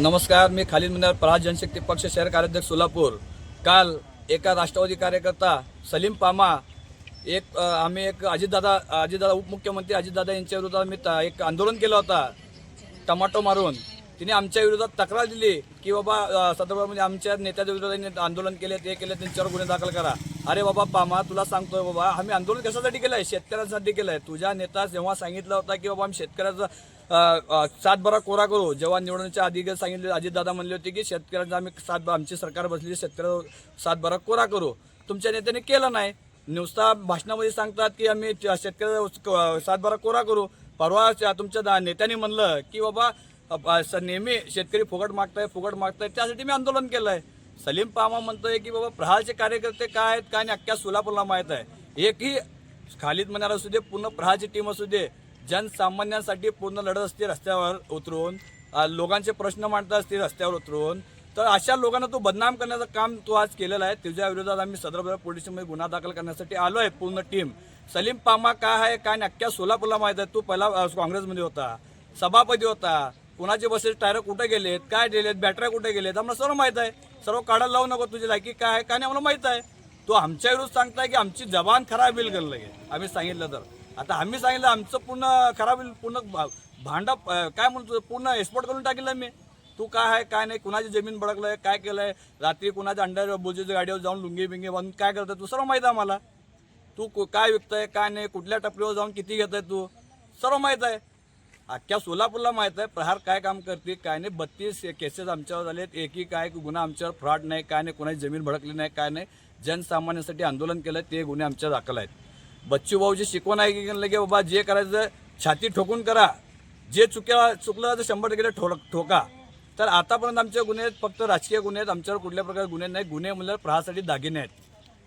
नमस्कार मी खालीद मिनार प्रहार जनशक्ती पक्ष शहर कार्याध्यक्ष सोलापूर. काल एका राष्ट्रवादी कार्यकर्ता सलीम पामा एक आम्ही एक अजितदादा अजितदादा उपमुख्यमंत्री अजितदादा यांच्या विरोधात मी एक आंदोलन केलं होता. टमाटो मारून. तिने आमच्या विरोधात तक्रार दिली की बाबा सदर्भामध्ये आमच्या नेत्याच्या विरोधात आंदोलन केले ते केले त्यांच्यावर गुन्हे दाखल करा. अरे बाबा पामा तुला सांगतोय बाबा आम्ही आंदोलन कशासाठी केलंय? शेतकऱ्यांसाठी केलंय. तुझ्या नेता जेव्हा सांगितलं होता की बाबा आम्ही शेतकऱ्याचा सातबारा कोरा करू जेव्हा निवडणुकीच्या आधी सांगितले अजितदादा म्हणले होते की शेतकऱ्यांचा आम्ही सात आमची सरकार बसली शेतकऱ्या सातबारा कोरा करू. तुमच्या नेत्याने केलं नाही. नुसता भाषणामध्ये सांगतात की आम्ही शेतकऱ्याचा सातबारा कोरा करू. परवा तुमच्या नेत्याने म्हणलं की बाबा नेहमी शेतकरी फुकट मागताय फुकट मागताय त्यासाठी मी आंदोलन केलं आहे सलीम पामा म्हणतोय की बाबा प्रहारचे कार्यकर्ते काय आहेत काय नाही अख्ख्या सोलापूरला माहीत आहे. एकही खालीद मनार असू दे पूर्ण प्रहारची टीम असू दे जनसामान्यांसाठी पूर्ण लढत असते रस्त्यावर उतरून. लोकांचे प्रश्न मांडत असते रस्त्यावर उतरून. तर अशा लोकांना तू बदनाम करण्याचं काम तू आज केलेलं आहे. तुझ्या विरोधात आम्ही सदर पोलिसमध्ये गुन्हा दाखल करण्यासाठी आलो आहे पूर्ण टीम सलीम पामा काय आहे काय नाही अख्ख्या सोलापूरला माहीत आहे. तू पहिला काँग्रेसमध्ये होता सभापती होता. कुणाचे बसेस टायर कुठे गेलेत काय गेलेत बॅटऱ्या कुठे गेलेत आम्हाला सर्व माहीत आहे. सर्व काढायला लावू नको तुझी लायकी काय आहे काय नाही आम्हाला माहीत आहे. तो आमच्या विरुद्ध सांगताय की आमची जबान खराब होईल गेलं लगे आम्ही सांगितलं तर. आता आम्ही सांगितलं आमचं पूर्ण खराब होईल पूर्ण भांडा काय म्हणतो पूर्ण एक्सपोर्ट करून टाकलं मी तू काय आहे काय नाही कुणाची जमीन भडकलंय काय केलंय? रात्री कुणाच्या अंडर बोजेच्या गाडीवर जाऊन लुंगी बिंगी बांधून काय करतोय तू? सर्व माहीत आहे आम्हाला. तू कु- काय विकतंय काय नाही कुठल्या टपरीवर जाऊन किती घेतोय तू? सर्व माहीत आहे. अख्ख्या सोलापूरला माहीत आहे प्रहार काय काम करते काय नाही. बत्तीस केसेस आमच्यावर झालेत. एकही काय गुन्हा आमच्यावर फ्रॉड नाही काय नाही. कोणाची जमीन भडकली नाही काय नाही. जनसामान्यांसाठी आंदोलन केलं ते गुन्हे आमच्या दाखल आहेत. बच्चू भाऊची शिकवण आहे की लगे बाबा जे करायचं छाती ठोकून करा. जे चुक्या चुकलं तर शंभर टक्के ठो ठोका. तर आतापर्यंत आमचे गुन्हे आहेत फक्त राजकीय गुन्हे आहेत. आमच्यावर कुठल्या प्रकारचे गुन्हे नाही. गुन्हे म्हणजे प्रहारसाठी दागिने आहेत.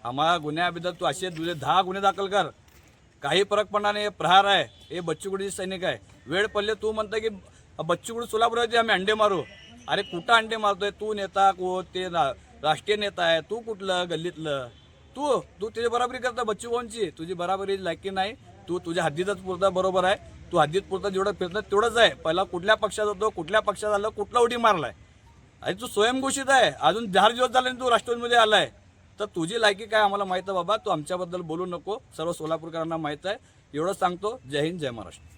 आम्हाला गुन्ह्याबद्दल तू असे तुझे दहा गुन्हे दाखल कर. काही फरक पडणार नाही हे प्रहार आहे. हे बच्चूगुडीचे सैनिक आहे. वेळ पडले तू म्हणता की बच्चूगुडी सोलापुरात आम्ही अंडे मारू. अरे कुठं अंडे मारतोय? तू नेता को ते रा- राष्ट्रीय नेता आहे. तू कुठलं गल्लीतलं? तू तू तुझी बराबरी करता बच्चू भाऊंची तुझी बराबरी लायकी नाही. तू तुझ्या हद्दीतच पुरता बरोबर आहे. तू हद्दीत पुरता जेवढं फिरतं तेवढंच आहे. पहिला कुठल्या पक्षात होतो कुठल्या पक्षात आलं कुठला उडी मारलाय? अरे तू स्वयंघोषित आहे. अजून चार दिवस झाले तू राष्ट्रवादीमध्ये आलाय. तर तुझी लायकी काय आम्हाला माहिती आहे बाबा? तू आमच्याबद्दल बोलू नको. सर्व सोलापूरकरांना माहीत आहे. एवढं सांगतो. जय हिंद जय महाराष्ट्र.